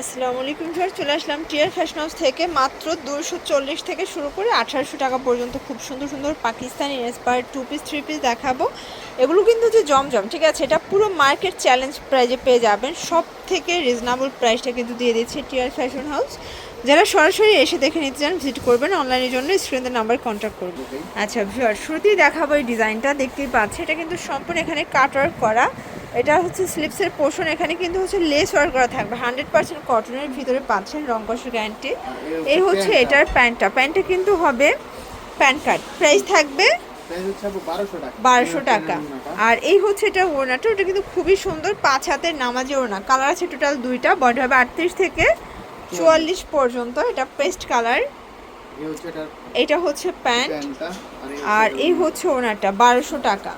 আসসালামু আলাইকুম স্যার চলে আসলাম টিয়ার ফ্যাশন হাউস থেকে। মাত্র দুশো চল্লিশ থেকে শুরু করে আঠারোশো টাকা পর্যন্ত খুব সুন্দর সুন্দর Pakistani inspire two piece three piece দেখাবো। এগুলো কিন্তু যে জমজম ঠিক আছে? এটা পুরো মার্কেট চ্যালেঞ্জ প্রাইজে পেয়ে যাবেন। সব থেকে রিজনেবল প্রাইসটা কিন্তু দিয়ে দিচ্ছে টিয়ার ফ্যাশন হাউস। যারা সরাসরি এসে দেখে নিতে চান ভিজিট করবেন অনলাইনের জন্য। স্ক্রিনের নাম্বার কন্ট্যাক্ট করবেন। আচ্ছা ভিউয়ার শুরুতেই দেখাবো এই ডিজাইনটা দেখতেই পাচ্ছি এটা কিন্তু সম্পূর্ণ এখানে কাট ওয়ার্ক করা। এটা হচ্ছে স্লিপসের পোর্শন এখানে কিন্তু হচ্ছে লেস ওয়ার্ক করা থাকবে। হান্ড্রেড পার্সেন্ট কটনের ভিতরে পাচ্ছেন রং কষের গ্যারান্টি এই হচ্ছে এটার প্যান্টটা প্যান্টটা কিন্তু হবে প্যান্ট কার্ড প্রাইস থাকবে প্রাইস হচ্ছে আপু 1200 টাকা। বারোশো টাকা। আর এই হচ্ছে এটা ওড়নাটা। ওটা কিন্তু খুবই সুন্দর পাঁচ হাতের নামাজি ওড়না। কালার আছে টোটাল দুইটা। বডি হবে আটত্রিশ থেকে চুয়াল্লিশ পর্যন্ত। এটা পেস্ট কালার এটা হচ্ছে প্যান্ট আর এই হচ্ছে ওনারটা বারোশো টাকা।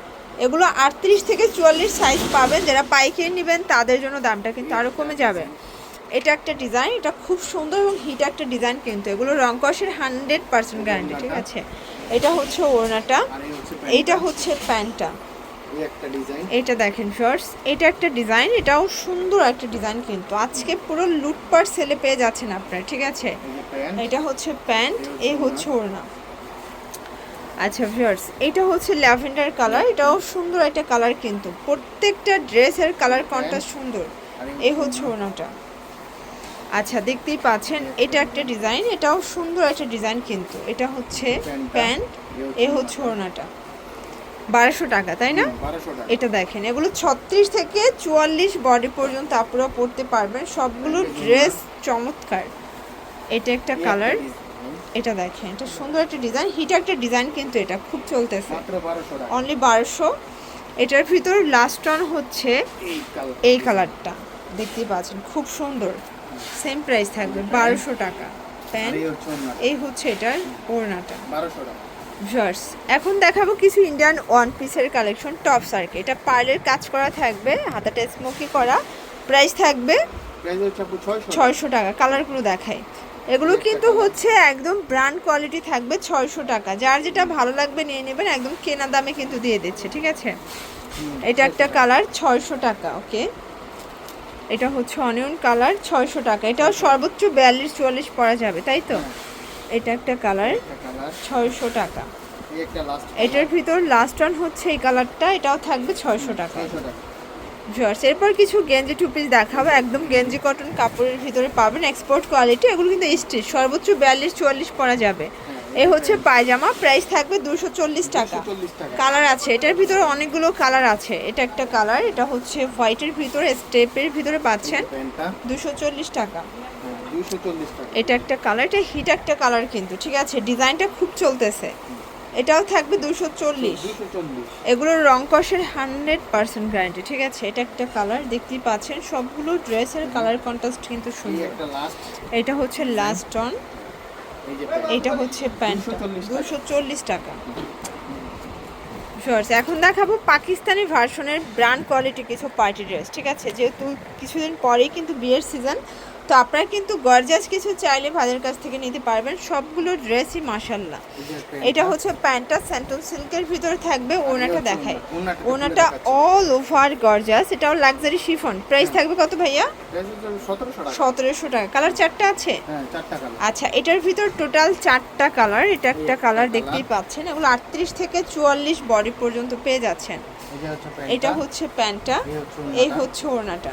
এগুলো আটত্রিশ থেকে চুয়াল্লিশ সাইজ পাবেন। যারা পাইকারি নেবেন তাদের জন্য দামটা কিন্তু আরও কমে যাবে। এটা একটা ডিজাইন এটা খুব সুন্দর এবং হিট একটা ডিজাইন কিন্তু। এগুলো রং কষের হান্ড্রেড পার্সেন্ট গ্যারান্টি ঠিক আছে? এটা হচ্ছে ওড়নাটা এইটা হচ্ছে প্যান্টটা। একটা ডিজাইন এটা দেখেন ফার্স এটা একটা ডিজাইন এটাও সুন্দর একটা ডিজাইন কিন্তু। আজকে পুরো লুটপাট সেলে পেয়ে যাচ্ছেন আপনারা ঠিক আছে? এটা হচ্ছে প্যান্ট এই হচ্ছে ওড়না। আচ্ছা ভিউয়ার্স এটা হচ্ছে ল্যাভেন্ডার কালার এটাও সুন্দর একটা কালার কিন্তু। প্রত্যেকটা ড্রেসের কালার কন্ট্রাস্ট সুন্দর। এই হচ্ছে ওড়নাটা আচ্ছা দেখতেই পাচ্ছেন এটা একটা ডিজাইন এটাও সুন্দর একটা ডিজাইন কিন্তু। এটা হচ্ছে প্যান্ট এ হচ্ছে ওড়নাটা বারোশো টাকা তাই না? এটা দেখেন এগুলো ছত্রিশ থেকে চুয়াল্লিশ বডি পর্যন্ত আপনারা পড়তে পারবেন। সবগুলো ড্রেস চমৎকার। এটা একটা কালার এটা দেখেন এটা সুন্দর একটা ডিজাইন হিট একটা ডিজাইন কিন্তু এটা খুব চলতেছে। মাত্র 1200 টাকা। অনলি বারোশো। এটার ভিতর লাস্ট অন হচ্ছে এই কালারটা দেখতেই পাচ্ছেন খুব সুন্দর। সেম প্রাইস থাকবে বারোশো টাকা। প্যান্ট এই হচ্ছে এটার ওড়নাটা। 1200 টাকা। ভিউয়ার্স এখন দেখাবো কিছু ইন্ডিয়ান ওয়ান পিসের কালেকশন টপ সার্কে এটা পার্লের কাজ করা থাকবে হাতাটা স্মোকি করা। প্রাইস থাকবে প্রাইস হচ্ছে আপু 600 টাকা। ছয়শো টাকা কালারগুলো দেখাই। এগুলো কিন্তু হচ্ছে একদম ব্র্যান্ড কোয়ালিটি থাকবে ছয়শো টাকা। যার যেটা ভালো লাগবে নিয়ে নেবেন একদম কেনা দামে কিন্তু দিয়ে দিচ্ছে ঠিক আছে? এটা একটা কালার ছয়শো টাকা ওকে এটা হচ্ছে অনিয়ন কালার ছয়শো টাকা। এটাও সর্বোচ্চ বিয়াল্লিশ চুয়াল্লিশ পরা যাবে তাই তো? এটা একটা কালার ছয়শো টাকা। এটার ভিতর লাস্ট ওয়ান হচ্ছে এই কালারটা এটাও থাকবে ছয়শো টাকা। 600 ভিউয়ার্স এরপর কিছু গেঞ্জি টু পিস দেখাবো। একদম গেঞ্জি কটন কাপড়ের ভিতরে পাবেন এক্সপোর্ট কোয়ালিটি এগুলো কিন্তু স্টিচ সর্বোচ্চ বিয়াল্লিশ চুয়াল্লিশ পরা যাবে। এ হচ্ছে পায়জামা প্রাইস থাকবে দুশো চল্লিশ টাকা। কালার আছে এটার ভিতরে অনেকগুলো কালার আছে। এটা একটা কালার এটা হচ্ছে হোয়াইটের ভিতরে স্টেপের ভিতরে পাচ্ছেন দুশো চল্লিশ হ্যাঁ, 240 টাকা। এটা একটা কালার এটা হিট একটা কালার কিন্তু ঠিক আছে? ডিজাইনটা খুব চলতেছে। এটাও থাকবে দুশো চল্লিশ। 240 এগুলোর রং কষের হান্ড্রেড পার্সেন্ট গ্যারান্টি ঠিক আছে? এটা একটা কালার দেখতেই পাচ্ছেন সবগুলো ড্রেসের কালার কন্ট্রাস্ট কিন্তু সুন্দর। এটা হচ্ছে লাস্ট অন এটা হচ্ছে প্যান্ট দুশো চল্লিশ টাকা। এখন দেখাবো পাকিস্তানি ভার্সনের ব্র্যান্ড কোয়ালিটি কিছু পার্টি ড্রেস ঠিক আছে? যেহেতু কিছুদিন পরেই কিন্তু বিয়ের সিজন তো আপনারা কিন্তু গর্জাস কিছু চাইলে ভাইদের কাছ থেকে নিতে পারবেন। সবগুলো ড্রেসই মাসাল্লাহ। এটা হচ্ছে প্যান্টটা স্যান্টন সিল্কের ভিতরে থাকবে ওনাটা দেখায় ওনাটা অল ওভার গর্জাস এটাও লাক্সারি শিফন প্রাইস থাকবে কত ভাইয়া? প্রাইস হচ্ছে 1700 টাকা সতেরোশো টাকা। কালার চারটা আছে? আচ্ছা এটার ভিতর টোটাল চারটা কালার এটা একটা কালার দেখতেই পাচ্ছেন। এগুলো আটত্রিশ থেকে চুয়াল্লিশ বডি পর্যন্ত পেয়ে যাচ্ছেন। এটা হচ্ছে প্যান্টটা। এই হচ্ছে এই ওড়নাটা।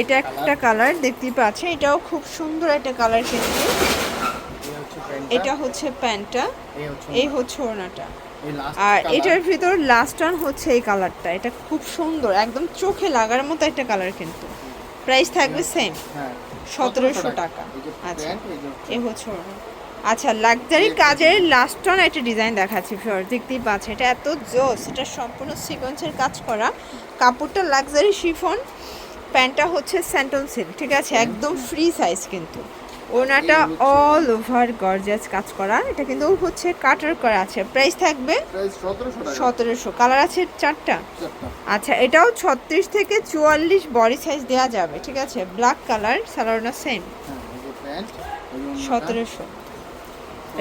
এটা একটা কালার দেখতে পাচ্ছেন এটাও খুব সুন্দর একটা কালার কিন্তু। এটা হচ্ছে প্যান্টটা এই হচ্ছে ওড়নাটা। আর এটার ভিতর লাস্ট ওয়ান হচ্ছে এই কালারটা এটা খুব সুন্দর একদম চোখে লাগার মতো একটা কালার কিন্তু। প্রাইস থাকবে সেম হ্যাঁ সতেরোশো টাকা। আচ্ছা এ হচ্ছে। আচ্ছা লাক্সারি কাজের লাস্ট অন একটা ডিজাইন দেখাচ্ছি ফিওর দেখতেই পাচ্ছেন এটা এত জোস এটা সম্পূর্ণ সিকোয়েন্সের কাজ করা। কাপড়টা লাক্সারি শিফন প্যান্টটা হচ্ছে স্যান্টন সিল্ক ঠিক আছে? একদম ফ্রি সাইজ কিন্তু। ওনাটা অল ওভার গর্জাস কাজ করা। এটা কিন্তু হচ্ছে কাটার করা আছে। প্রাইস থাকবে প্রাইস 1700 টাকা। সতেরোশো। কালার আছে চারটা? আচ্ছা এটাও ছত্রিশ থেকে চুয়াল্লিশ বডি সাইজ দেওয়া যাবে ঠিক আছে? ব্ল্যাক কালার সালোয়ারটা সেম। সতেরোশো।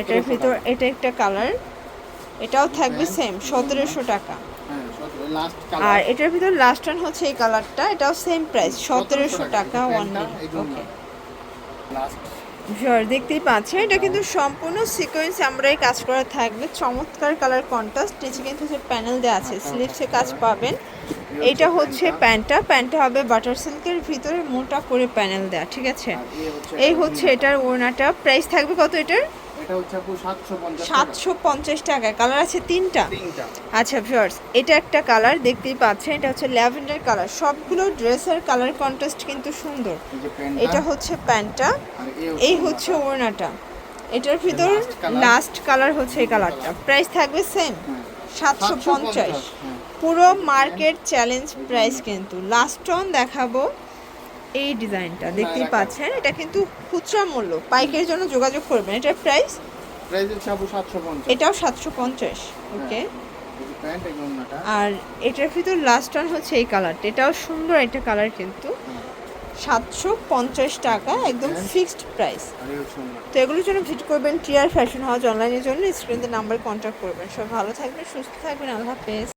এটার ভিতর এটা একটা কালার এটাও থাকবে সেম সতেরোশো টাকা। আর এটার ভিতর লাস্ট ওয়ান হচ্ছে এই কালারটা এটাও সেম প্রাইস সতেরোশো টাকা ওয়ান ওকে শিওর দেখতেই পাচ্ছেন এটা কিন্তু সম্পূর্ণ সিকোয়েন্স আমরাই কাজ করা থাকবে। চমৎকার কালার কন্ট্রাস্ট নিচে কিন্তু হচ্ছে প্যানেল দেওয়া আছে স্লিভসে কাজ পাবেন। এটা হচ্ছে প্যান্টটা প্যান্টটা হবে বাটার সিল্কের ভিতরে মোটা করে প্যানেল দেওয়া ঠিক আছে? এই হচ্ছে এটার ওড়নাটা। প্রাইস থাকবে কত এটার? এটা হচ্ছে আপু সাতশো পঞ্চাশ সাতশো পঞ্চাশ টাকা। কালার আছে তিনটা? তিনটা। আচ্ছা ভিউয়ার্স এটা একটা কালার দেখতেই পাচ্ছেন এটা হচ্ছে ল্যাভেন্ডার কালার সবগুলো ড্রেসের কালার কন্ট্রাস্ট কিন্তু সুন্দর। এটা হচ্ছে প্যান্টটা। এই হচ্ছে ওড়নাটা। এটার ভিতর লাস্ট কালার হচ্ছে এই কালারটা প্রাইস থাকবে সেম হ্যাঁ, সাতশো পঞ্চাশ। হ্যাঁ। পুরো মার্কেট চ্যালেঞ্জ প্রাইস কিন্তু। লাস্ট অন দেখাবো। এই ডিজাইনটা দেখতেই পাচ্ছেন। এটা কিন্তু খুচরা মূল্য। পাইকের জন্য যোগাযোগ করবেন। এটার প্রাইস এটাও সাতশো পঞ্চাশ ওকে এই যে প্যান্ট এই ওড়নাটা আর এটার ভিতর লাস্ট অন হচ্ছে এই কালারটা এটাও সুন্দর একটা কালার কিন্তু। হ্যাঁ, সাতশো পঞ্চাশ টাকা একদম ফিক্সড প্রাইস তো এগুলোর জন্য ভিজিট করবেন। টিয়ার ফ্যাশন হাউস অনলাইনের জন্য। স্ক্রিনে নাম্বার কন্ট্যাক্ট করবেন। সব ভালো থাকবেন সুস্থ থাকবেন। আল্লাহ হাফেজ।